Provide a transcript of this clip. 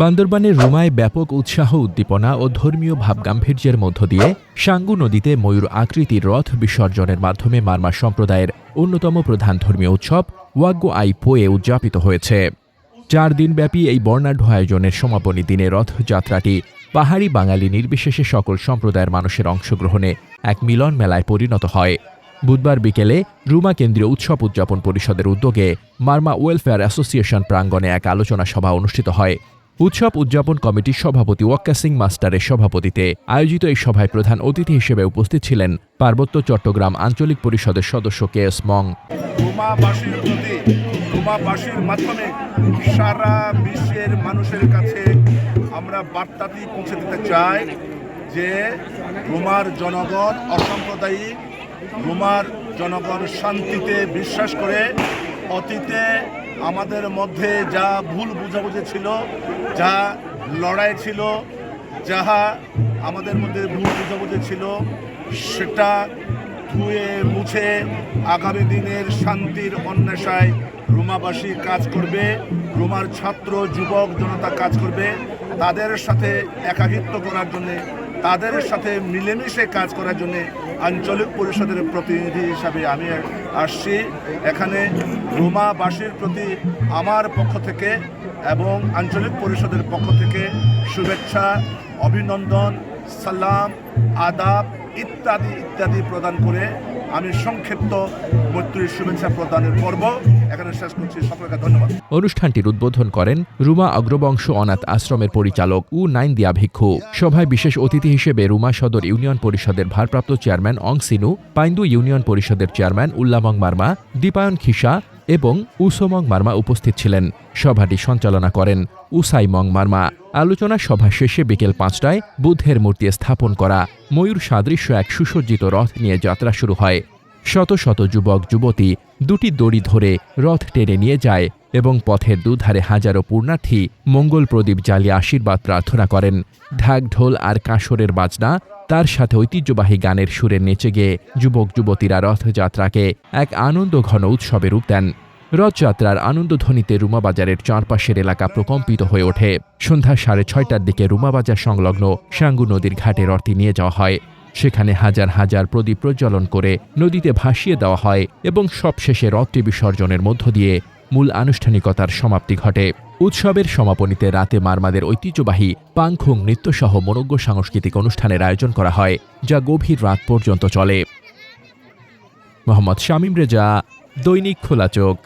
বান্দরবানের রুমায় ব্যাপক উৎসাহ, উদ্দীপনা ও ধর্মীয় ভাবগাম্ভীর্যের মধ্য দিয়ে সাঙ্গু নদীতে ময়ূর আকৃতির রথ বিসর্জনের মাধ্যমে মারমা সম্প্রদায়ের অন্যতম প্রধান ধর্মীয় উৎসব ওয়াগ্গো আই পোয়ে উদযাপিত হয়েছে। চার দিনব্যাপী এই বর্ণাঢ্য আয়োজনের সমাপনী দিনে রথযাত্রাটি পাহাড়ি বাঙালি নির্বিশেষে সকল সম্প্রদায়ের মানুষের অংশগ্রহণে এক মিলন মেলায় পরিণত হয়। বুধবার বিকেলে রুমা কেন্দ্রীয় উৎসব উদযাপন পরিষদের উদ্যোগে মার্মা ওয়েলফেয়ার অ্যাসোসিয়েশন প্রাঙ্গণে এক আলোচনা সভা অনুষ্ঠিত হয়। উৎসব উদযাপন কমিটির সভাপতি ওয়াক্কা সিং মাস্টারের সভাপতিতে আয়োজিত এই সভায় প্রধান অতিথি হিসেবে উপস্থিত ছিলেন পার্বত্য চট্টগ্রাম আঞ্চলিক পরিষদের সদস্য কে এস মং। মাধ্যমে সারা বিশ্বের মানুষের কাছে আমরা বার্তাটি পৌঁছে দিতে চাই যে রোমার জনগণ অসাম্প্রদায়িক, রোমার জনগণ শান্তিতে বিশ্বাস করে অতীতে আমাদের মধ্যে যা ভুল বুঝাবুঝি ছিল, যা লড়াই ছিল, যাহা আমাদের মধ্যে ভুল বুঝাবুঝি ছিল, সেটা ধুয়ে মুছে আগামী দিনের শান্তির অন্বেষায় রোমাবাসী কাজ করবে, রোমার ছাত্র, যুবক, জনতা কাজ করবে। তাদের সাথে একাকিত্ব করার জন্যে, তাদের সাথে মিলেমিশে কাজ করার জন্য আঞ্চলিক পরিষদের প্রতিনিধি হিসাবে আমি আসছি। এখানে রোমাবাসীর প্রতি আমার পক্ষ থেকে এবং আঞ্চলিক পরিষদের পক্ষ থেকে শুভেচ্ছা, অভিনন্দন, সালাম, আদাব ইত্যাদি ইত্যাদি প্রদান করে আমি সংক্ষিপ্ত মৈত্রীর শুভেচ্ছা প্রদানের পর্ব এখানে শেষ করছি। সকলকে ধন্যবাদ। অনুষ্ঠানটির উদ্বোধন করেন রুমা অগ্রবংশ অনাথ আশ্রমের পরিচালক উ নাইন দিয়া ভিক্ষু। সভায় বিশেষ অতিথি হিসেবে রুমা সদর ইউনিয়ন পরিষদের ভারপ্রাপ্ত চেয়ারম্যান অং সিনু, পাইন্দু ইউনিয়ন পরিষদের চেয়ারম্যান উল্লামং মার্মা দীপায়ন খিসা এবং উসমং মার্মা উপস্থিত ছিলেন। সভাটি সঞ্চালনা করেন উসাইমং মার্মা। আলোচনা সভা শেষে বিকেল পাঁচটায় বুদ্ধের মূর্তি স্থাপন করা, ময়ূর সাদৃশ্য এক সুসজ্জিত রথ নিয়ে যাত্রা শুরু হয়। শত শত যুবক, যুবতী দুটি দড়ি ধরে রথ টেনে নিয়ে যায় এবং পথের দুধারে হাজারো পূর্ণার্থী মঙ্গল প্রদীপ জ্বালিয়ে আশীর্বাদ প্রার্থনা করেন। ঢাক, ঢোল আর কাঁসরের বাজনা তার সাথে ঐতিহ্যবাহী গানের সুরে নেচে গিয়ে যুবক যুবতীরা রথযাত্রাকে এক আনন্দ ঘন উৎসবে রূপ দেন। রথযাত্রার আনন্দধ্বনিতে রুমাবাজারের চারপাশের এলাকা প্রকম্পিত হয়ে ওঠে। সন্ধ্যা সাড়ে ছয়টার দিকে রুমাবাজার সংলগ্ন সাঙ্গু নদীর ঘাটে রথটি নিয়ে যাওয়া হয়। সেখানে হাজার হাজার প্রদীপ প্রজ্বলন করে নদীতে ভাসিয়ে দেওয়া হয় এবং সবশেষে রথটি বিসর্জনের মধ্য দিয়ে মূল আনুষ্ঠানিকতার সমাপ্তি ঘটে। উৎসবের সমাপনীতে রাতে মারমাদের ঐতিহ্যবাহী পাংখুং নৃত্যসহ মনোজ্ঞ সাংস্কৃতিক অনুষ্ঠানের আয়োজন করা হয়, যা গভীর রাত পর্যন্ত চলে। মোহাম্মদ শামীম রেজা, দৈনিক খোলা চোখ।